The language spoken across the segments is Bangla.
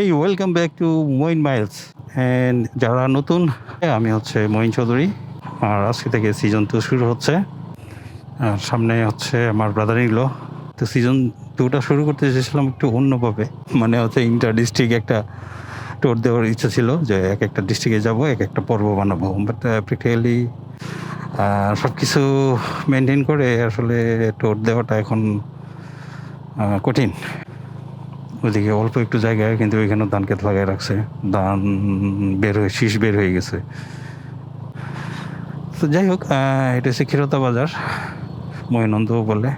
এই welcome back to Moin miles and যারা নতুন, আমি হচ্ছে মইন চৌধুরী আর আজকে থেকে সিজন টু শুরু হচ্ছে। আর সামনে হচ্ছে আমার ব্রাদার ইলো তো সিজন টুটা শুরু করতে চেয়েছিলাম একটু অন্যভাবে। মানে হচ্ছে ইন্টার ডিস্ট্রিক্ট একটা টোর দেওয়ার ইচ্ছা ছিল যে এক একটা ডিস্ট্রিক্টে যাব, এক একটা পর্ব বানাবো। বাট প্র্যাকটিক্যালি সব কিছু মেনটেন করে আসলে টোর দেওয়াটা এখন কঠিন। ওইদিকে অল্প একটু জায়গায়, কিন্তু ওইখানে ধান ক্ষেত লাগাই রাখছে। ধান বের হয়ে, শীষ বের হয়ে গেছে। তো যাই হোক এটা হচ্ছে ক্ষীরতা বাজার মহিনন্দ বলে।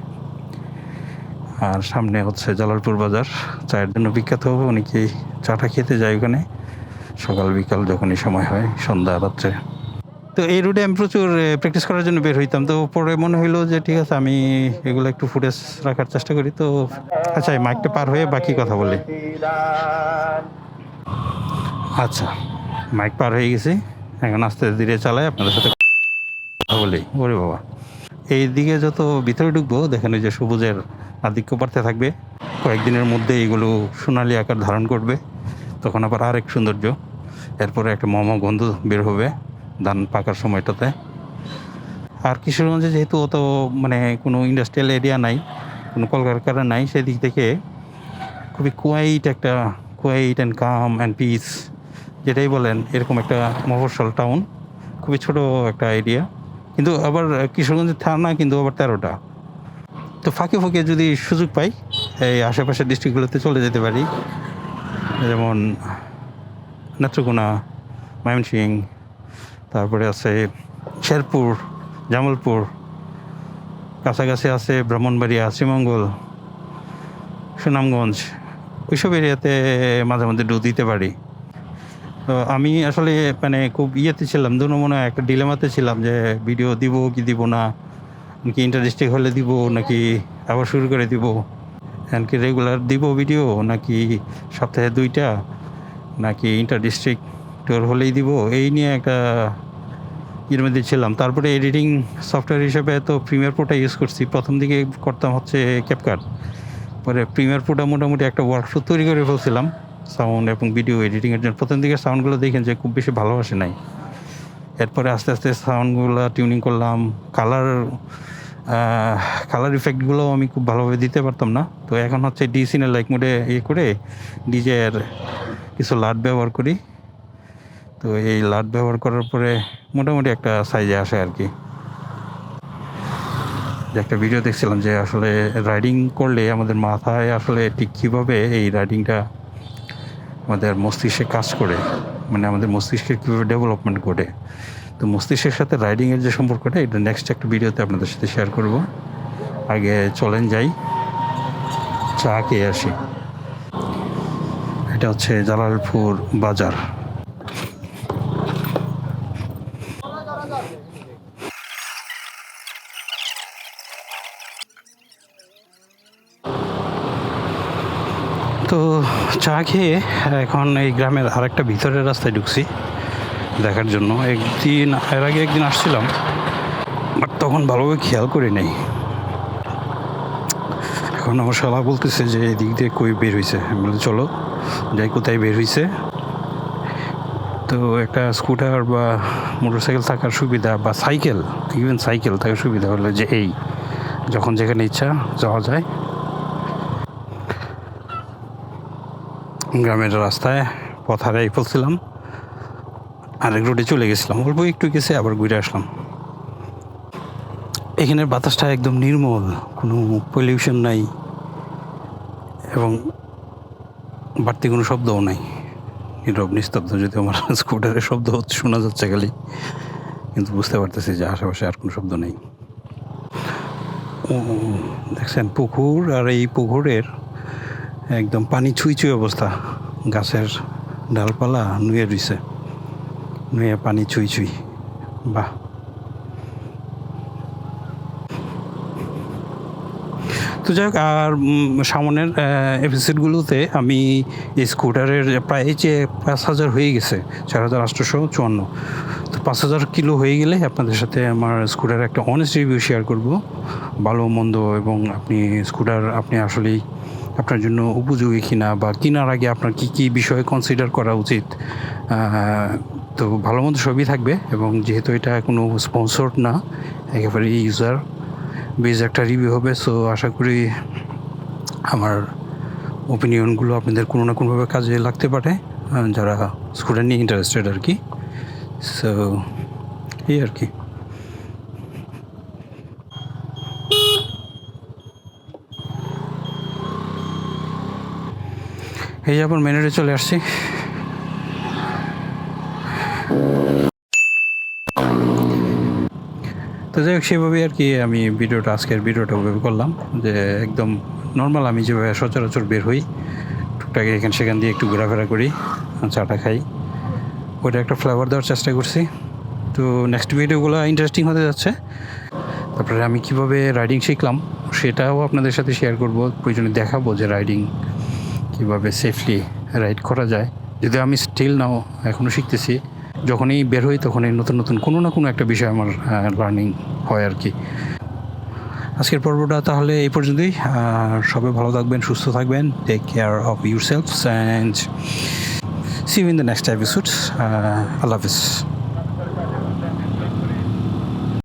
আর সামনে হচ্ছে জালালপুর বাজার, চায়ের জন্য বিখ্যাত হবে অনেকেই চাটা খেতে যায় ওখানে। সকাল বিকাল যখনই সময় হয়, সন্ধ্যা রাত্রে। তো এই রুটে আমি প্রচুর প্র্যাকটিস করার জন্য বের হইতাম। তো পরে মনে হইল যে, ঠিক আছে, আমি এগুলো একটু ফুটেজ রাখার চেষ্টা করি। তো আচ্ছা এই মাইকটা পার হয়ে বাকি কথা বলি। আচ্ছা মাইক পার হয়ে গেছি। এখন আস্তে আস্তে ধীরে চালাই, আপনাদের সাথে কথা বলি। ওরে বাবা। এই দিকে যত ভিতরে ঢুকবো, দেখেন ওই যে সবুজের আধিক্য বাড়তে থাকবে। কয়েকদিনের মধ্যে এগুলো সোনালি আকার ধারণ করবে। তখন আবার আরেক সৌন্দর্য। এরপরে একটা মম গন্ধ বের হবে। ধান পাকার সময়টাতে। আর কিশোরগঞ্জে যেহেতু অত মানে কোনো ইন্ডাস্ট্রিয়াল এরিয়া নাই, কোনো কলকারখানা নাই সেদিক থেকে খুবই কোয়াইট একটা quiet and calm and peace যেটাই বলেন, এরকম একটা মফস্বল টাউন খুবই ছোট একটা এরিয়া কিন্তু আবার কিশোরগঞ্জের থানা কিন্তু আবার তেরোটা। তো ফাঁকে ফাঁকে যদি সুযোগ পাই, এই আশেপাশের ডিস্ট্রিক্টগুলোতে চলে যেতে পারি। যেমন নেত্রকোনা ময়মনসিং তারপরে আছে শেরপুর, জামালপুর, কাছাকাছি আছে ব্রাহ্মণবাড়িয়া, শ্রীমঙ্গল, সুনামগঞ্জ, ওইসব এরিয়াতে মাঝে মধ্যে ডু দিতে পারি। তো আমি আসলে মানে খুব ইয়েতে ছিলাম দু মনে একটা ডিলেমাতে ছিলাম যে ভিডিও দিব কি দিব না, নাকি ইন্টার ডিস্ট্রিক্ট হলে দিব, নাকি আবার শুরু করে দিব এমনকি রেগুলার দিব ভিডিও নাকি সপ্তাহে দুইটা, নাকি ইন্টার ডিস্ট্রিক্ট টোর হলেই দিব। এই নিয়ে একটা এর মধ্যে ছিলাম। তারপরে এডিটিং সফটওয়্যার হিসেবে তো প্রিমিয়ার প্রোটা ইউজ করছি। প্রথম দিকে করতাম হচ্ছে ক্যাপকাট পরে প্রিমিয়ার প্রোটা মোটামুটি একটা ওয়ার্কশপ তৈরি করে ফেলছিলাম। সাউন্ড এবং ভিডিও এডিটিংয়ের জন্য। প্রথম দিকে সাউন্ডগুলো দেখেন যে খুব বেশি ভালোবাসে নাই। এরপরে আস্তে আস্তে সাউন্ডগুলো টিউনিং করলাম। কালার কালার ইফেক্টগুলো আমি খুব ভালোভাবে দিতে পারতাম না। তো এখন হচ্ছে ডিসিনের লাইক মোডে ইয়ে করে ডিজের কিছু লাট ব্যবহার করি। তো এই লাট ব্যবহার করার পরে মোটামুটি একটা সাইজে আসে আর কি। একটা ভিডিও দেখছিলাম যে আসলে রাইডিং করলে আমাদের মাথায় আসলে ঠিক কীভাবে এই রাইডিংটা আমাদের মস্তিষ্কে কাজ করে মানে আমাদের মস্তিষ্কের কীভাবে ডেভেলপমেন্ট করে। তো মস্তিষ্কের সাথে রাইডিংয়ের যে সম্পর্কটা, এটা নেক্সট একটা ভিডিওতে আপনাদের সাথে শেয়ার করব। আগে চলেন যাই, চা খেয়ে আসি। এটা হচ্ছে জালালপুর বাজার। তো চা খেয়ে এখন এই গ্রামের আরেকটা ভিতরের রাস্তায় ঢুকছি দেখার জন্য। একদিন, এর আগে একদিন আসছিলাম, বাট তখন ভালোভাবে খেয়াল করি নাই। এখন আমার শালা বলতেছে যে এদিক দিয়ে কই বের হয়েছে আমি বলি চলো, যাই কোথায় বের হয়েছে তো একটা স্কুটার বা মোটরসাইকেল থাকার সুবিধা বা সাইকেল ইভেন সাইকেল থাকার সুবিধা হলো যে এই, যখন যেখানে ইচ্ছা যাওয়া যায়। গ্রামের রাস্তায় পথ হারাই ফেলছিলাম আরেক রোডে চলে গেছিলাম, অল্প একটু গেছে, আবার ঘুরে আসলাম। এখানের বাতাসটা একদম নির্মল, কোনো পলিউশন নাই এবং বাড়তি কোনো শব্দও নাই। নীরব, নিস্তব্ধ যদি আমার স্কুটারের শব্দ হচ্ছে, শোনা যাচ্ছে খালি, কিন্তু বুঝতে পারতেছি যে আশেপাশে আর কোনো শব্দ নেই। দেখছেন পুকুর আর এই পুকুরের একদম পানি ছুঁই ছুঁই অবস্থা। গাছের ডালপালা নুয়ে রইছে। নুয়ে পানি ছুঁই ছুঁই। বাহ। তো যাই হোক, আর সামনের এপিসোডগুলোতে আমি স্কুটারের প্রায় যে পাঁচ হাজার হয়ে গেছে, চার হাজার আটশোশো চুয়ান্ন। তো পাঁচ হাজার কিলো হয়ে গেলে আপনাদের সাথে আমার স্কুটারের একটা অনেস্ট রিভিউ শেয়ার করব। ভালো, মন্দ এবং আপনি স্কুটার আপনি আসলেই আপনার জন্য উপযোগী কিনা বা কেনার আগে আপনার কি কি বিষয়ে কনসিডার করা উচিত? তো ভালো মন্দ সবই থাকবে এবং যেহেতু এটা কোনো স্পন্সর্ড না একেবারে ইউজার বেজ একটা রিভিউ হবে সো আশা করি আমার ওপিনিয়নগুলো আপনাদের কোনো না কোনোভাবে কাজে লাগতে পারে যারা স্টুডেন্ট নিয়ে ইন্টারেস্টেড আর কি। সো এই আর কি। যে আবার মেনুতে চলে আসছি। তো যাই হোক, সেভাবেই আর কি আমি ভিডিওটা, আজকের ভিডিওটা ওভাবে করলাম যে একদম নর্মাল আমি যেভাবে সচরাচর বের হই, টুকটাক এখান সেখান দিয়ে একটু ঘোরাফেরা করি, চাটা খাই। ওইটা একটা ফ্লেভার দেওয়ার চেষ্টা করছি। তো নেক্সট ভিডিওগুলো ইন্টারেস্টিং হতে যাচ্ছে। তারপরে আমি কীভাবে রাইডিং শিখলাম, সেটাও আপনাদের সাথে শেয়ার করব। প্রয়োজনে দেখাবো যে রাইডিং কীভাবে সেফলি রাইড করা যায়। যদি আমি স্টিল নাও এখনও শিখতেছি। যখনই বের হই তখনই নতুন নতুন কোনো না কোনো একটা বিষয় আমার লার্নিং হয় আর কি। আজকের পর্বটা তাহলে এই পর্যন্তই। সবাই ভালো থাকবেন, সুস্থ থাকবেন। Take care of yourself and see you in the next episode Allah Hafiz.